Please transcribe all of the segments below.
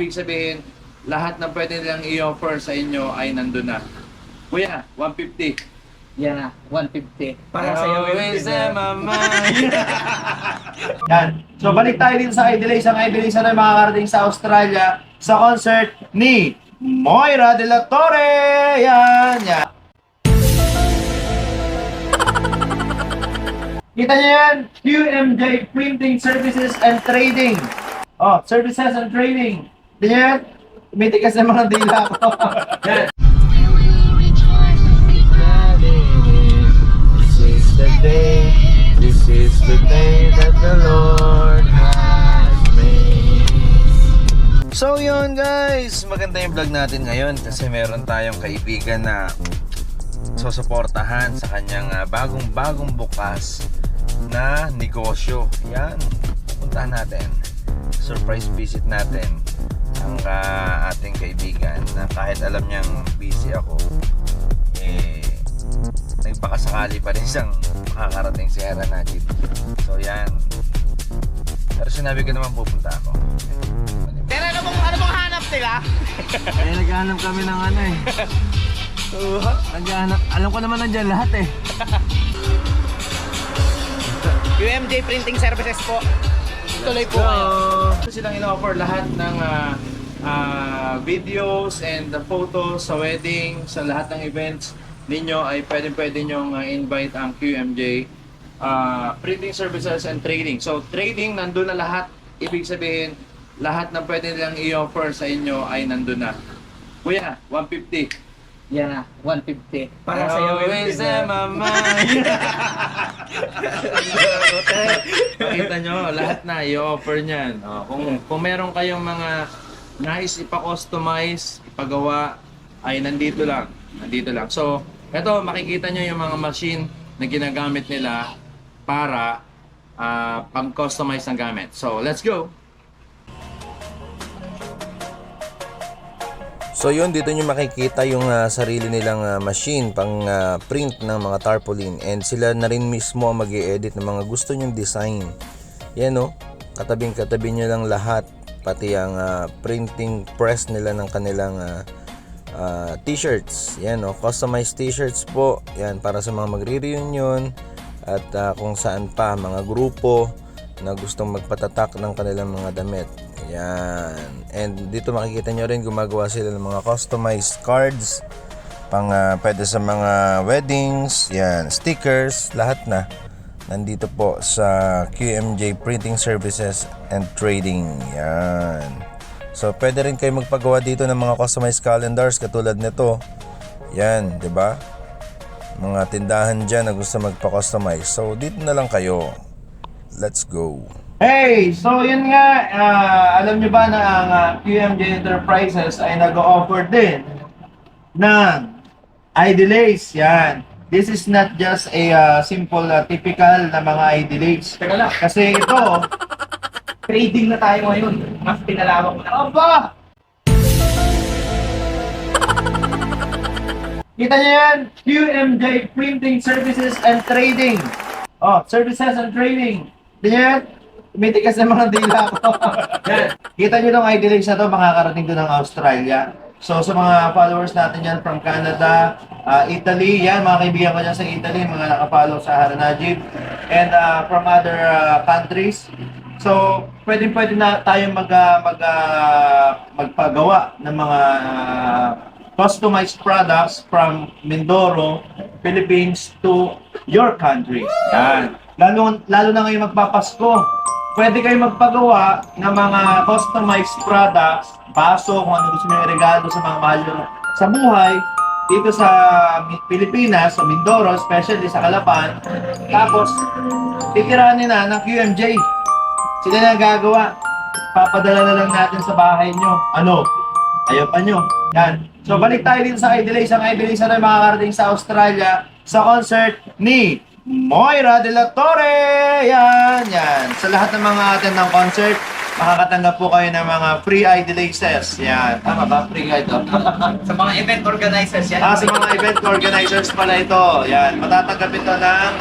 ibig sabihin, lahat ng pwede nilang i-offer sa inyo ay nandun na. Kuya, 150. Yan na, 150. Para sa iyo Always mind. Yan. So balik tayo dito sa Idolize. Ang Idolize na makakarating sa Australia sa concert ni Moira De La Torre. Yan, yan. Kita niyo yan? QMJ Printing Services and Trading. Oh, Services and Trading. Kita niyo yan? Tumitikas na mga dila ko. yan. This is the day, this is the day that the Lord has made. So yun guys, maganda yung vlog natin ngayon kasi meron tayong kaibigan na susuportahan sa kanyang ah, bagong-bagong bukas na negosyo. Yan, puntahan natin. Surprise visit natin ang ah, ating kaibigan na kahit alam niyang busy ako, eh, nagpakasakali pa rin siyang makakarating si Hera Najib. So yan. Pero sinabi ko naman pupunta ako. Pero ano bang, ano bang hanap nila? Eh, naghahanap kami ng ano eh. Naghahanap, alam ko naman nandyan lahat eh. UMJ Printing Services po. Tuloy po kayo. Ito silang in-offer lahat ng ah, ah, videos and the photos sa wedding, sa lahat ng events ninyo ay pwede-pwede nyong ah, invite ang QMJ ah, Printing Services and Trading. So, trading, nandun na lahat. Ibig sabihin, lahat ng pwede nilang i-offer sa inyo ay nandun na. Kuya, 150. Yan na, 150. Para sa iyo Always my mind. Pakita nyo, lahat na i-offer niyan. Oh, kung, kung meron kayong mga nais ipa-customize, ipagawa, ay nandito lang. Nandito lang. So, eto, makikita nyo yung mga machine na ginagamit nila para ah, pang-customize ng gamit. So, let's go! So yun, dito nyo makikita yung ah, sarili nilang ah, machine pang ah, print ng mga tarpaulin and sila na rin mismo ang mag edit ng mga gusto nyong design. Yan o, katabing katabi nyo lang lahat, pati ang ah, printing press nila ng kanilang ah, ah, t-shirts. Yan o, customized t-shirts po. Yan, para sa mga magre-reunion at ah, kung saan pa, mga grupo na gustong magpatatak ng kanilang mga damit. Yan. And dito makikita nyo rin gumagawa sila ng mga customized cards pang ah, pwede sa mga weddings, yan, stickers, lahat na. Nandito po sa QMJ Printing Services and Trading. Yan. So pwede rin kayo magpagawa dito ng mga customized calendars katulad nito. Yan, 'di ba? Mga tindahan diyan na gusto magpa-customize. So dito na lang kayo. Let's go. Hey, so yun nga, ah, alam nyo ba na ang ah, QMJ Enterprises ay nag-offer din ng iDelays. Yan. This is not just a ah, simple, ah, typical na mga iDelays. Teka lang, Kasi ito, trading na tayo ngayon. Mas pinalawak na. aba! Kita niyo yan? QMJ Printing Services and Trading. Oh, Services and Trading. Kita niyo yan? Tumitikas na mga dila ko. yan. Kita niyo tong iDelays na to, makakarating to ng Australia. So sa mga followers natin yan from Canada, ah, Italy, yan, mga kaibigan ko dyan sa Italy, mga nakapollow sa Haranajib, and ah, from other ah, countries. So, pwede pwede na tayo mag, mag, ah, magpagawa ng mga ah, customized products from Mindoro, Philippines to your country. Yan. Lalo, lalo na ngayon magpapasko. Pwede kayo magpagawa ng mga customized products, baso, kung ano gusto nyo regalo sa mga mahal nyo sa buhay, dito sa Pilipinas, sa Mindoro, especially sa Calapan. Tapos, titirahan nila ng QMJ. Sila na gagawa. Papadala na lang natin sa bahay nyo. Ano? Ayaw pa nyo. Yan. So, balik tayo dito sa Idolize. Ang Idolize na makakarating sa Australia sa concert ni Moira De La Torre. Yan, yan. Sa lahat ng mga attend ng concert, makakatanggap po kayo ng mga free Idolizes. Yan. Tama ba? Free ito. Sa mga event organizers yan. Ah, sa mga event organizers pala ito. Yan, matatanggap ito ng...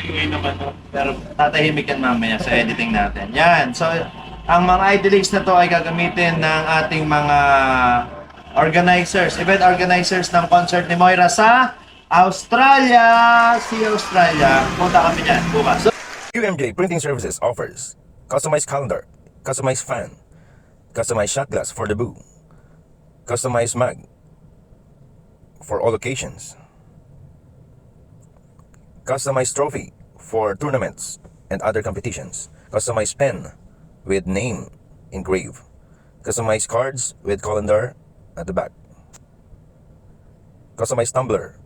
ingay naman to. Pero tatahimik yan mamaya sa editing natin. Yan. So, ang mga ID links na to ay gagamitin ng ating mga organizers, event organizers ng concert ni Moira sa Australia. See Australia. Punta kami dyan bukas. QMJ Printing Services offers customized calendar, customized fan, customized shot glass for the boo, customized mug for all occasions, customized trophy for tournaments and other competitions, customized pen with name engraved, customized cards with calendar at the back, customized tumbler,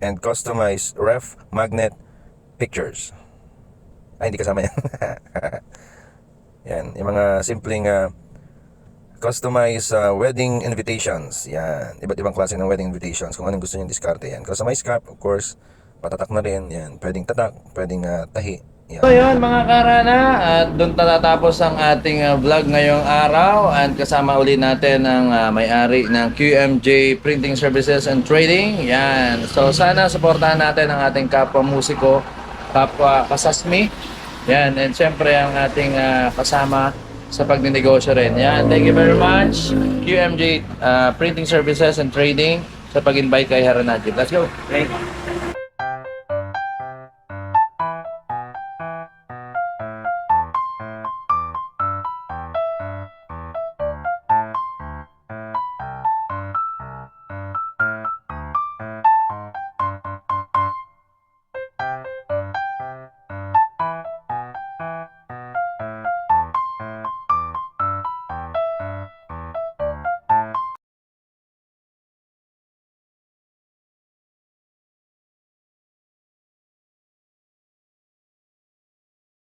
and customized ref magnet pictures. Ay, hindi kasama yan. yan, yung mga simpleng ah, customized ah, wedding invitations. Yan, iba't ibang klase ng wedding invitations. Kung anong gusto nyo diskarte yan. Customized cap, of course, patatak na rin. Yan, pwedeng tatak, pwedeng ah, tahi. Yan. So yun mga karana at doon tatatapos ang ating uh, vlog ngayong araw at kasama uli natin ang uh, may-ari ng QMJ Printing Services and Trading. Yan. So sana suportahan natin ang ating kapwa musiko, kapwa kasasmi. Yan. And syempre ang ating uh, kasama sa pagninegosyo rin. Yan. Thank you very much QMJ uh, Printing Services and Trading sa pag-invite kay Haranaji. Let's go. Okay.